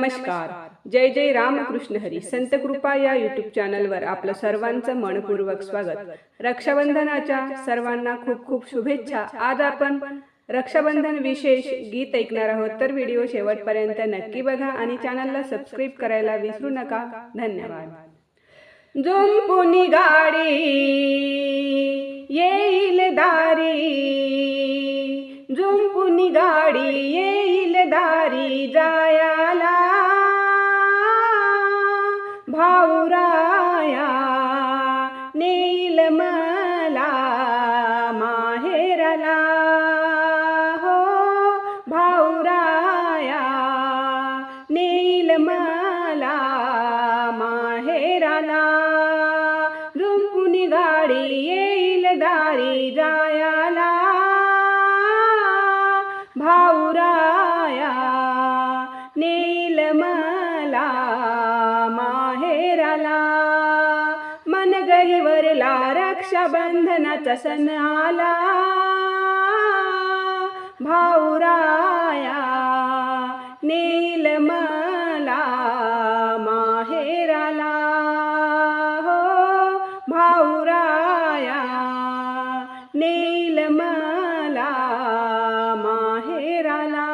नमस्कार. जय जय रामकृष्ण हरी. संत कृपा या युट्यूब चॅनलवर आपलं सर्वांचं मनपूर्वक स्वागत. रक्षाबंधनाच्या सर्वांना खूप खूप शुभेच्छा. आज आपण रक्षाबंधन विशेष गीत ऐकणार आहोत. तर व्हिडिओ शेवटपर्यंत नक्की बघा आणि चॅनलला सबस्क्राईब करायला विसरू नका. धन्यवाद. झुंपुनी गाडी येईल दारी. झुंपुनी गाडी येईल दारी. जाया चला हो भाऊराया नीलमाला माहेराला. रुंपुनी गाडी येईल दारी जायाला. भाऊराया नीलमाला माहेराला. मन गहिवरला रक्षाबंधनाचा सण आला. भाऊराया नेईल मला माहेराला. हो भाऊराया नेईल मला माहेराला.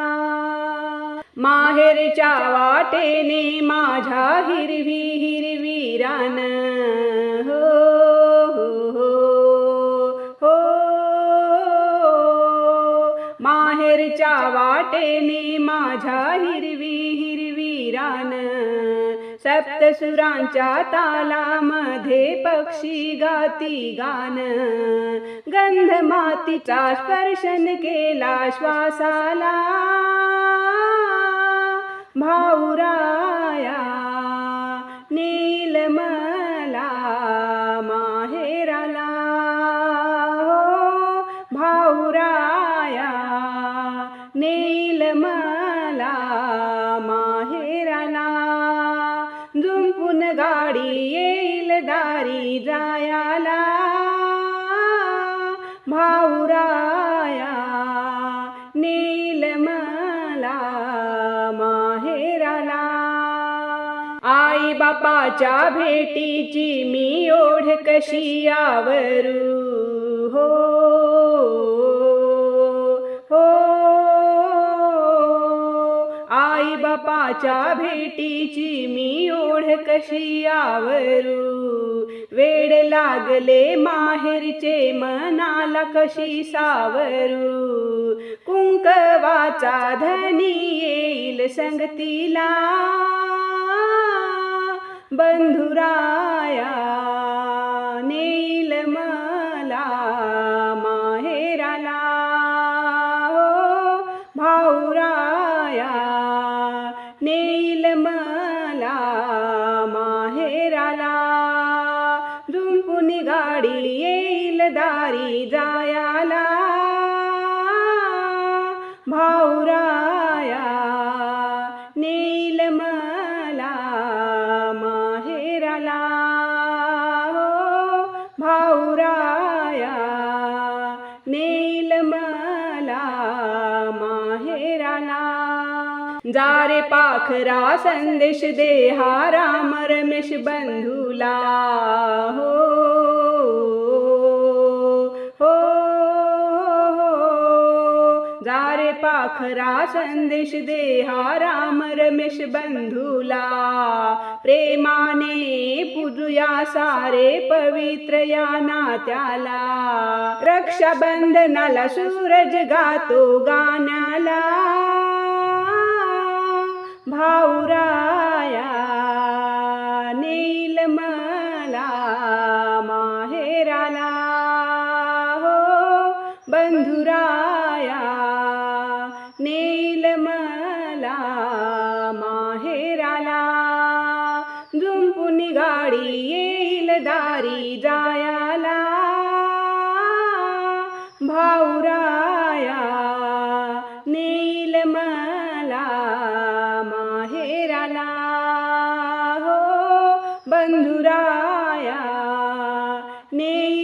माहेरच्या वाटेने माझ्या हिरवी हिरवी रान माहेरच्या वाटेने माझ्या हिरवी हिरवी रान. सप्तसुरांच्या तालामध्ये पक्षी गाती गान. गंध मातीचा स्पर्शन केला श्वासाला. भाऊराया नीलमा दारी जायाला भाऊराया नीलमला माहेराला. आई बापाच्या भेटीची मी ओढ कशी आवरू हो हो. आई बापाच्या भेटीची मी ओढ कशी आवरू वेड लागले माहेरचे मनाला कशी सावरू? कुंकवाचा धनी येईल संगतीला. बंधुराया नेईल येईल जायाला भाऊराया नेईल मला माहेराला. हो भाऊराया नेईल मला माहेराला जारे पाखरा संदेश देहा राम रमेश बंधूला. हो पाखरा संदेश दे हा राम रमेश बंधूला. प्रेमाने पूजुया सारे पवित्र या नात्याला. रक्षाबंधनाला सूरज गातो गाण्याला. भाऊराया नीलमला माहेराला. हो बंधुरा दारी जायाला भाऊराया नील मला माहेराला हो बंधुराया नेईल